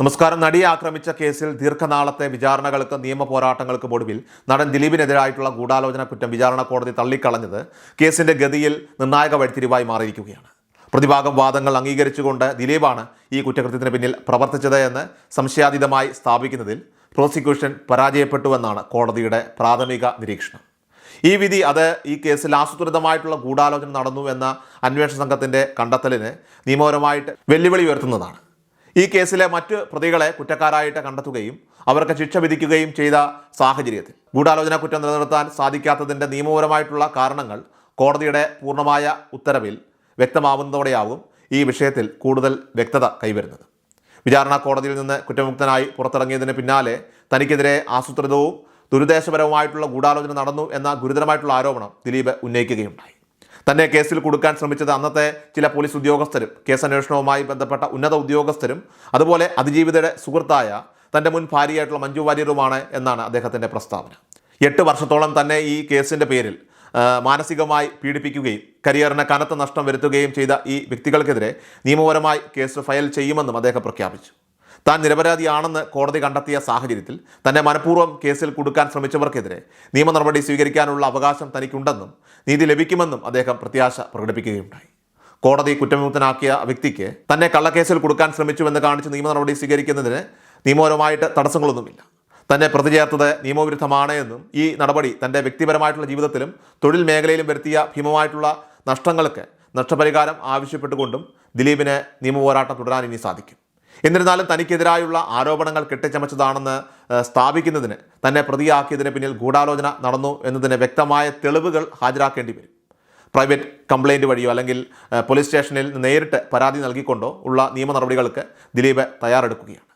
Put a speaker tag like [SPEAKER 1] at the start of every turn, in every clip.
[SPEAKER 1] നമസ്കാരം. നടിയെ ആക്രമിച്ച കേസിൽ ദീർഘനാളത്തെ വിചാരണകൾക്ക് നിയമ പോരാട്ടങ്ങൾക്കും ഒടുവിൽ നടൻ ദിലീപിനെതിരായിട്ടുള്ള ഗൂഢാലോചന കുറ്റം വിചാരണ കോടതി തള്ളിക്കളഞ്ഞത് കേസിന്റെ ഗതിയിൽ നിർണായക വഴിത്തിരിവായി മാറിയിരിക്കുകയാണ്. പ്രതിഭാഗം വാദങ്ങൾ അംഗീകരിച്ചുകൊണ്ട് ദിലീപാണ് ഈ കുറ്റകൃത്യത്തിന് പിന്നിൽ പ്രവർത്തിച്ചത് എന്ന് സംശയാതീതമായി സ്ഥാപിക്കുന്നതിൽ പ്രോസിക്യൂഷൻ പരാജയപ്പെട്ടുവെന്നാണ് കോടതിയുടെ പ്രാഥമിക നിരീക്ഷണം. ഈ വിധി അത് ഈ കേസിൽ ആസൂത്രിതമായിട്ടുള്ള ഗൂഢാലോചന നടന്നു എന്ന അന്വേഷണ സംഘത്തിന്റെ കണ്ടെത്തലിന് നിയമപരമായിട്ട് വെല്ലുവിളി ഉയർത്തുന്നതാണ്. ഈ കേസിലെ മറ്റ് പ്രതികളെ കുറ്റക്കാരായിട്ട് കണ്ടെത്തുകയും അവർക്ക് ശിക്ഷ വിധിക്കുകയും ചെയ്ത സാഹചര്യത്തിൽ ഗൂഢാലോചന കുറ്റം നിലനിർത്താൻ സാധിക്കാത്തതിന്റെ നിയമപരമായിട്ടുള്ള കാരണങ്ങൾ കോടതിയുടെ പൂർണമായ ഉത്തരവിൽ വ്യക്തമാവുന്നതോടെയാവും ഈ വിഷയത്തിൽ കൂടുതൽ വ്യക്തത കൈവരുന്നത്. വിചാരണ കോടതിയിൽ നിന്ന് കുറ്റമുക്തനായി പുറത്തിറങ്ങിയതിന് പിന്നാലെ തനിക്കെതിരെ ആസൂത്രിതവും ദുരുദ്ദേശപരവുമായിട്ടുള്ള ഗൂഢാലോചന നടന്നു എന്ന ഗുരുതരമായിട്ടുള്ള ആരോപണം ദിലീപ് ഉന്നയിക്കുകയുണ്ടായി. തന്നെ കേസിൽ കൊടുക്കാൻ ശ്രമിച്ചത് അന്നത്തെ ചില പോലീസ് ഉദ്യോഗസ്ഥരും കേസ് അന്വേഷണവുമായി ബന്ധപ്പെട്ട ഉന്നത ഉദ്യോഗസ്ഥരും അതുപോലെ അതിജീവിതയുടെ സുഹൃത്തായ തന്റെ മുൻ ഭാര്യയായിട്ടുള്ള മഞ്ജു വാര്യരുമാണ് എന്നാണ് അദ്ദേഹത്തിന്റെ പ്രസ്താവന. എട്ട് വർഷത്തോളം തന്നെ ഈ കേസിന്റെ പേരിൽ മാനസികമായി പീഡിപ്പിക്കുകയും കരിയറിന് കനത്ത നഷ്ടം വരുത്തുകയും ചെയ്ത ഈ വ്യക്തികൾക്കെതിരെ നിയമപരമായി കേസ് ഫയൽ ചെയ്യുമെന്നും അദ്ദേഹം പ്രഖ്യാപിച്ചു. താൻ നിരപരാധിയാണെന്ന് കോടതി കണ്ടെത്തിയ സാഹചര്യത്തിൽ തന്നെ മനഃപൂർവം കേസിൽ കൊടുക്കാൻ ശ്രമിച്ചവർക്കെതിരെ നിയമ നടപടി സ്വീകരിക്കാനുള്ള അവകാശം തനിക്കുണ്ടെന്നും നീതി ലഭിക്കുമെന്നും അദ്ദേഹം പ്രത്യാശ പ്രകടിപ്പിക്കുകയുണ്ടായി. കോടതി കുറ്റവിമുക്തനാക്കിയ വ്യക്തിക്ക് തന്നെ കള്ളക്കേസിൽ കൊടുക്കാൻ ശ്രമിച്ചുവെന്ന് കാണിച്ച് നിയമ നടപടി സ്വീകരിക്കുന്നതിന് നിയമപരമായിട്ട് തടസ്സങ്ങളൊന്നുമില്ല. തന്നെ പ്രതിചേർത്തത് നിയമവിരുദ്ധമാണ് എന്നും ഈ നടപടി തന്റെ വ്യക്തിപരമായിട്ടുള്ള ജീവിതത്തിലും തൊഴിൽ മേഖലയിലും വരുത്തിയ ഭീമമായിട്ടുള്ള നഷ്ടങ്ങൾക്ക് നഷ്ടപരിഹാരം ആവശ്യപ്പെട്ടുകൊണ്ടും ദിലീപിന് നിയമപോരാട്ടം തുടരാൻ ഇനി സാധിക്കും. എന്നിരുന്നാലും തനിക്കെതിരായുള്ള ആരോപണങ്ങൾ കെട്ടിച്ചമച്ചതാണെന്ന് സ്ഥാപിക്കുന്നതിന് തന്നെ പ്രതിയാക്കിയതിന് പിന്നിൽ ഗൂഢാലോചന നടന്നു എന്നതിന് വ്യക്തമായ തെളിവുകൾ ഹാജരാക്കേണ്ടി വരും. പ്രൈവറ്റ് കംപ്ലൈന്റ് വഴിയോ അല്ലെങ്കിൽ പോലീസ് സ്റ്റേഷനിൽ നേരിട്ട് പരാതി നൽകിക്കൊണ്ടോ ഉള്ള നിയമ നടപടികൾക്ക് ദിലീപ് തയ്യാറെടുക്കുകയാണ്.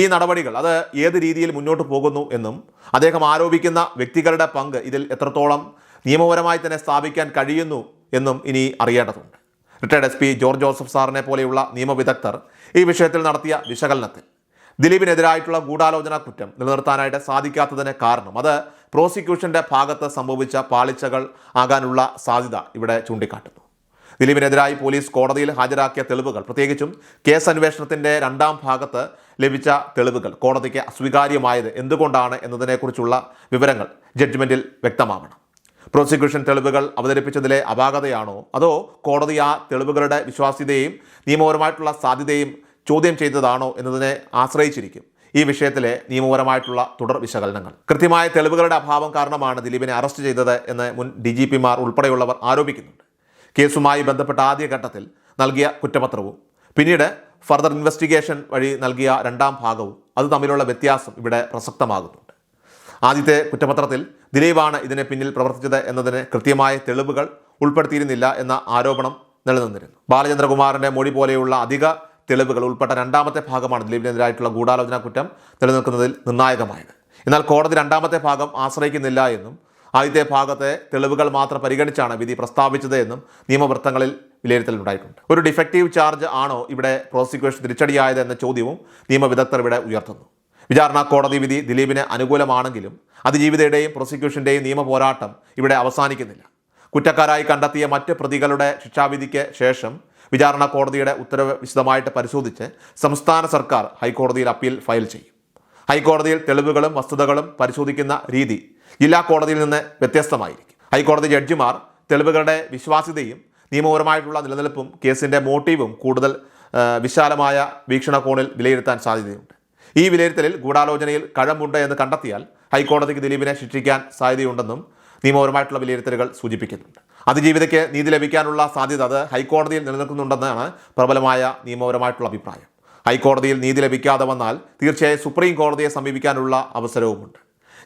[SPEAKER 1] ഈ നടപടികൾ അത് ഏത് രീതിയിൽ മുന്നോട്ട് പോകുന്നു എന്നും അദ്ദേഹം ആരോപിക്കുന്ന വ്യക്തികളുടെ പങ്ക് ഇതിൽ എത്രത്തോളം നിയമപരമായി തന്നെ സ്ഥാപിക്കാൻ കഴിയുന്നു എന്നും ഇനി അറിയേണ്ടതുണ്ട്. Retired S P George Joseph സാറിനെ പോലെയുള്ള നിയമവിദഗ്ധർ ഈ വിഷയത്തിൽ നടത്തിയ വിശകലനത്തിൽ. ദിലീപിനെതിരായിട്ടുള്ള ഗൂഢാലോചന കുറ്റം നിലനിർത്താനായിട്ട് സാധിക്കാത്തതിന് കാരണം അത് പ്രോസിക്യൂഷന്റെ ഭാഗത്ത് സംഭവിച്ച പാളിച്ചകൾ ആകാനുള്ള സാധ്യത ഇവിടെ ചൂണ്ടിക്കാട്ടുന്നു. ദിലീപിനെതിരായി പോലീസ് കോടതിയിൽ ഹാജരാക്കിയ തെളിവുകൾ പ്രത്യേകിച്ചും കേസ് അന്വേഷണത്തിന്റെ രണ്ടാം ഭാഗത്ത് ലഭിച്ച തെളിവുകൾ കോടതിക്ക് അസ്വീകാര്യമായത് എന്തുകൊണ്ടാണ് എന്നതിനെക്കുറിച്ചുള്ള വിവരങ്ങൾ ജഡ്ജ്മെന്റിൽ വ്യക്തമാവണം. പ്രോസിക്യൂഷൻ തെളിവുകൾ അവതരിപ്പിച്ചതിലെ അപാകതയാണോ? അതോ കോടതി ആ തെളിവുകളുടെ വിശ്വാസ്യതയും നിയമപരമായിട്ടുള്ള സാധ്യതയും ചോദ്യം ചെയ്തതാണോ എന്നതിനെ ആശ്രയിച്ചിരിക്കും. ഈ വിഷയത്തിലെ നിയമപരമായിട്ടുള്ള തുടർ വിശകലനങ്ങൾ. കൃത്യമായ തെളിവുകളുടെ അഭാവം കാരണമാണ് ദിലീപിനെ അറസ്റ്റ് ചെയ്തത് എന്ന് മുൻ ഡി ജി പിമാർ ഉൾപ്പെടെയുള്ളവർ ആരോപിക്കുന്നുണ്ട്. കേസുമായി ബന്ധപ്പെട്ട ആദ്യഘട്ടത്തിൽ നൽകിയ കുറ്റപത്രവും പിന്നീട് ഫർദർ ഇൻവെസ്റ്റിഗേഷൻ വഴി നൽകിയ രണ്ടാം ഭാഗവും അത് തമ്മിലുള്ള വ്യത്യാസം ഇവിടെ പ്രസക്തമാകുന്നുണ്ട് ആദ്യത്തെ കുറ്റപത്രത്തിൽ ദിലീപാണ് ഇതിന് പിന്നിൽ പ്രവർത്തിച്ചത് എന്നതിന് കൃത്യമായ തെളിവുകൾ ഉൾപ്പെടുത്തിയിരുന്നില്ല എന്ന ആരോപണം നിലനിന്നിരുന്നു. ബാലചന്ദ്രകുമാറിന്റെ മൊഴി പോലെയുള്ള അധിക തെളിവുകൾ ഉൾപ്പെട്ട രണ്ടാമത്തെ ഭാഗമാണ് ദിലീപിനെതിരായിട്ടുള്ള ഗൂഢാലോചന കുറ്റം നിലനിൽക്കുന്നതിൽ നിർണായകമായത്. എന്നാൽ കോടതി രണ്ടാമത്തെ ഭാഗം ആശ്രയിക്കുന്നില്ല എന്നും ആദ്യത്തെ ഭാഗത്തെ തെളിവുകൾ മാത്രം പരിഗണിച്ചാണ് വിധി പ്രസ്താവിച്ചത് എന്നും നിയമവൃത്തങ്ങളിൽ വിലയിരുത്തലുണ്ടായിട്ടുണ്ട്. ഒരു ഡിഫക്റ്റീവ് ചാർജ് ആണോ ഇവിടെ പ്രോസിക്യൂഷൻ തിരിച്ചടിയായത് എന്ന ചോദ്യവും നിയമവിദഗ്ധർ ഇവിടെ ഉയർത്തുന്നു. വിചാരണ കോടതി വിധി ദിലീപിന് അനുകൂലമാണെങ്കിലും അതിജീവിതയുടെയും പ്രോസിക്യൂഷന്റെയും നിയമ പോരാട്ടം ഇവിടെ അവസാനിക്കുന്നില്ല. കുറ്റക്കാരായി കണ്ടെത്തിയ മറ്റ് പ്രതികളുടെ ശിക്ഷാവിധിക്ക് ശേഷം വിചാരണ കോടതിയുടെ ഉത്തരവ് വിശദമായിട്ട് പരിശോധിച്ച് സംസ്ഥാന സർക്കാർ ഹൈക്കോടതിയിൽ അപ്പീൽ ഫയൽ ചെയ്യും. ഹൈക്കോടതിയിൽ തെളിവുകളും വസ്തുതകളും പരിശോധിക്കുന്ന രീതി ജില്ലാ കോടതിയിൽ നിന്ന് വ്യത്യസ്തമായിരിക്കും. ഹൈക്കോടതി ജഡ്ജിമാർ തെളിവുകളുടെ വിശ്വാസ്യതയും നിയമപരമായിട്ടുള്ള നിലനിൽപ്പും കേസിന്റെ മോട്ടീവും കൂടുതൽ വിശാലമായ വീക്ഷണകോണിൽ വിലയിരുത്താൻ സാധ്യതയുണ്ട്. ഈ വിലയിരുത്തലിൽ ഗൂഢാലോചനയിൽ കഴമ്പുണ്ട് എന്ന് കണ്ടെത്തിയാൽ ഹൈക്കോടതിക്ക് ദിലീപിനെ ശിക്ഷിക്കാൻ സാധ്യതയുണ്ടെന്നും നിയമപരമായിട്ടുള്ള വിലയിരുത്തലുകൾ സൂചിപ്പിക്കുന്നുണ്ട്. അതിജീവിതയ്ക്ക് നീതി ലഭിക്കാനുള്ള സാധ്യത അത് ഹൈക്കോടതിയിൽ നിലനിൽക്കുന്നുണ്ടെന്നാണ് പ്രബലമായ നിയമപരമായിട്ടുള്ള അഭിപ്രായം. ഹൈക്കോടതിയിൽ നീതി ലഭിക്കാതെ വന്നാൽ തീർച്ചയായും സുപ്രീം കോടതിയെ സമീപിക്കാനുള്ള അവസരവുമുണ്ട്.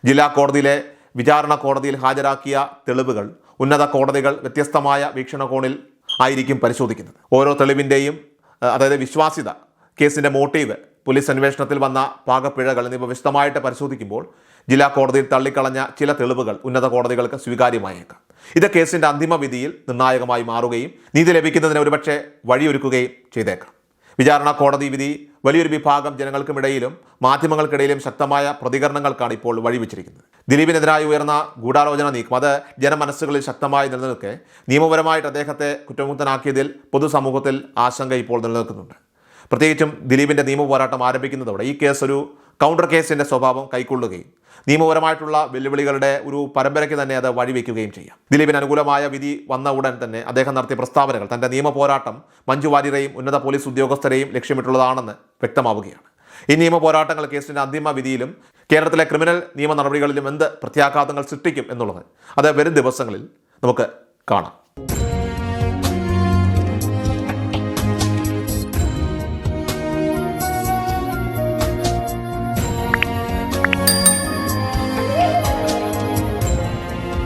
[SPEAKER 1] ജില്ലാ കോടതിയിലെ വിചാരണ കോടതിയിൽ ഹാജരാക്കിയ തെളിവുകൾ ഉന്നത കോടതികൾ വ്യത്യസ്തമായ വീക്ഷണകോണിൽ ആയിരിക്കും പരിശോധിക്കുന്നത്. ഓരോ തെളിവിന്റെയും അതായത് വിശ്വാസ്യത കേസിന്റെ മോട്ടീവ് പോലീസ് അന്വേഷണത്തിൽ വന്ന പാകപ്പിഴകൾ എന്നിവ വിശദമായിട്ട് പരിശോധിക്കുമ്പോൾ ജില്ലാ കോടതിയിൽ തള്ളിക്കളഞ്ഞ ചില തെളിവുകൾ ഉന്നത കോടതികൾക്ക് സ്വീകാര്യമായേക്കാം. ഇത് കേസിന്റെ അന്തിമ വിധിയിൽ നിർണായകമായി മാറുകയും നീതി ലഭിക്കുന്നതിന് ഒരുപക്ഷെ വഴിയൊരുക്കുകയും ചെയ്തേക്കാം. വിചാരണ കോടതി വിധി വലിയൊരു വിഭാഗം ജനങ്ങൾക്കുമിടയിലും മാധ്യമങ്ങൾക്കിടയിലും ശക്തമായ പ്രതികരണങ്ങൾക്കാണ് ഇപ്പോൾ വഴിവെച്ചിരിക്കുന്നത്. ദിലീപിനെതിരായി ഉയർന്ന ഗൂഢാലോചന നീക്കം അത് ജനമനസ്സുകളിൽ ശക്തമായി നിലനിൽക്കെ നിയമപരമായിട്ട് അദ്ദേഹത്തെ കുറ്റമുക്തനാക്കിയതിൽ പൊതുസമൂഹത്തിൽ ആശങ്ക ഇപ്പോൾ നിലനിൽക്കുന്നുണ്ട്. പ്രത്യേകിച്ചും ദിലീപിന്റെ നിയമപോരാട്ടം ആരംഭിക്കുന്നതോടെ ഈ കേസ് ഒരു കൗണ്ടർ കേസിന്റെ സ്വഭാവം കൈക്കൊള്ളുകയും നിയമപരമായിട്ടുള്ള വെല്ലുവിളികളുടെ ഒരു പരമ്പരയ്ക്ക് തന്നെ അത് വഴിവെക്കുകയും ചെയ്യാം. ദിലീപിന് അനുകൂലമായ വിധി വന്ന ഉടൻ തന്നെ അദ്ദേഹം നടത്തിയ പ്രസ്താവനകൾ തന്റെ നിയമ പോരാട്ടം മഞ്ജു വാര്യരെയും ഉന്നത പോലീസ് ഉദ്യോഗസ്ഥരെയും ലക്ഷ്യമിട്ടുള്ളതാണെന്ന് വ്യക്തമാവുകയാണ്. ഈ നിയമ പോരാട്ടങ്ങൾ കേസിന്റെ അന്തിമ വിധിയിലും കേരളത്തിലെ ക്രിമിനൽ നിയമ നടപടികളിലും എന്ത് പ്രത്യാഘാതങ്ങൾ സൃഷ്ടിക്കും എന്നുള്ളത് അത് വരും ദിവസങ്ങളിൽ നമുക്ക് കാണാം.